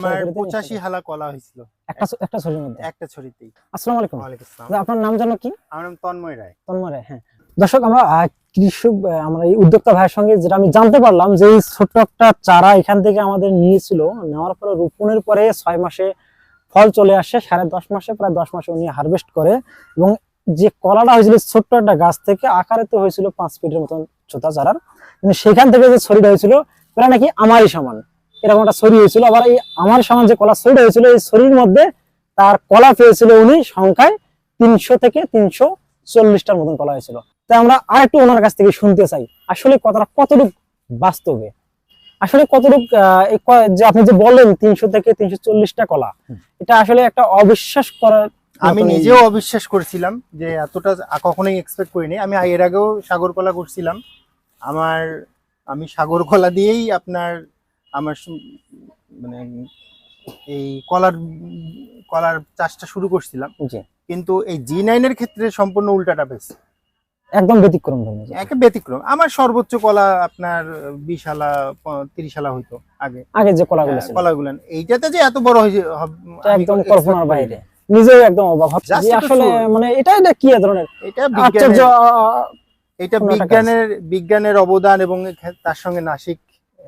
আমার করে দিন, পঁচাশি হালা কলা হয়েছিল। একটা একটা ছবির মধ্যে? একটা ছড়িতেই আসসালামু আলাইকুম। ওয়ালাইকুম আসসালাম আপনার নাম জানো কি? আমার নাম তন্ময় রায়। তন্ময় হ্যাঁ। দর্শক আমরা কৃষক আমরা এই উদ্যোক্তা ভাইয়ের সঙ্গে যেটা আমি জানতে পারলাম যে এই ছোট্ট একটা চারা এখান থেকে আমাদের নিয়েছিল নেওয়ার পরে রোপণের পরে ছয় মাসে ফল চলে আসে সাড়ে দশ মাসে প্রায় দশ মাসে উনি হারভেস্ট করে। এবং যে কলাটা হয়েছিল ছোট্ট একটা গাছ থেকে আকারে তো হয়েছিল পাঁচ ফিটের মতন ছোটা চারার। কিন্তু সেখান থেকে যে ছড়িটা হয়েছিল প্রায় নাকি আমারই সমান। এরকম একটা ছড়ি হয়েছিল। আবার এই আমার সমান যে কলা ছড়িটা হয়েছিল এই ছড়ির মধ্যে তার কলা পেয়েছিল উনি সংখ্যায় তিনশো থেকে তিনশো চল্লিশটার মতন কলা হয়েছিল। তাই আমরা আর একটু ওনার কাছ থেকে শুনতে চাই আসলে কথাটা কতটুকু বাস্তবে? আসলে কতটুকু যে আপনি যে বললেন তিনশো থেকে তিনশো চল্লিশটা কলা এটা আসলে একটা অবিশ্বাস করার আমি নিজেও অবিশ্বাস করেছিলাম যে এতটা কখনোই এক্সপেক্ট করিনি। আমি এর আগেও সাগর কলা করছিলাম। আমার আমি সাগর কলা দিয়েই আপনার আমার মানে এই কলার কলার চাষটা শুরু করছিলাম। কিন্তু এই জি নাইনের ক্ষেত্রে সম্পূর্ণ উল্টাটা পেয়েছে একদম ব্যতিক্রম একে ব্যতিক্রম। আমার সর্বোচ্চ কলা আপনার বিশ আলা তিরিশ আলা হইতো আগে। আগে যে কলাগুলো ছিল। কলাগুলো। এইটাতে যে এত বড় হয়েছে একদম কল্পনার বাইরে। নিজেও একদম অবাক হচ্ছে। আসলে। মানে এটা এটা কি ধরনের? এটা আশ্চর্য এটা। বিজ্ঞানের বিজ্ঞানের অবদান এবং তার সঙ্গে নাসিক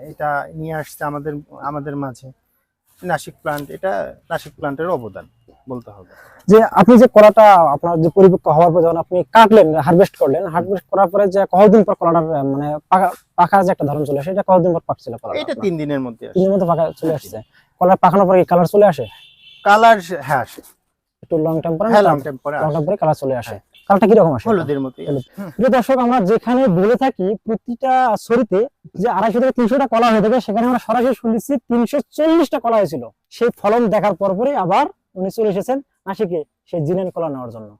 এটা নিয়ে আসছে আমাদের আমাদের মাঝে। নাসিক প্লান্ট এটা নাসিক প্লান্টের অবদান বলতে হবে। যে আপনি যে কলাটা আপনার যে পরিপক্ক হওয়ার পর যখন আপনি কাটলেন হারভেস্ট করলেন হারভেস্ট করার পরে যে কতদিন পর কলাটার মানে পাকা- যে একটা ধরন চলে আসে এটা কতদিন পর পাকছিল কলাটা এটা তিন দিনের মধ্যে আসে তিনের মধ্যে পাকা চলে আসছে। কলার পাকানোর পরে কালার চলে আসে? কালার হ্যাঁ আসে। একটু লং টেম্পার হ্যাঁ লং টাইম পরে লং টাইম পরে কালার চলে আসে। কালারটা কি রকম আসে? হলুদের মতো। প্রিয় দর্শক আমরা যেখানে বলে থাকি প্রতিটা সরিতে যে আড়াইশো থেকে তিনশোটা কলা হয়ে থাকে সেখানে আমরা সরাসরি শুনেছি তিনশো চল্লিশটা কলা হয়েছিল। সেই ফলন দেখার পরপরই আবার উনি চলে এসেছেন নাসিকে সেই জিনেন কলা নেওয়ার জন্য।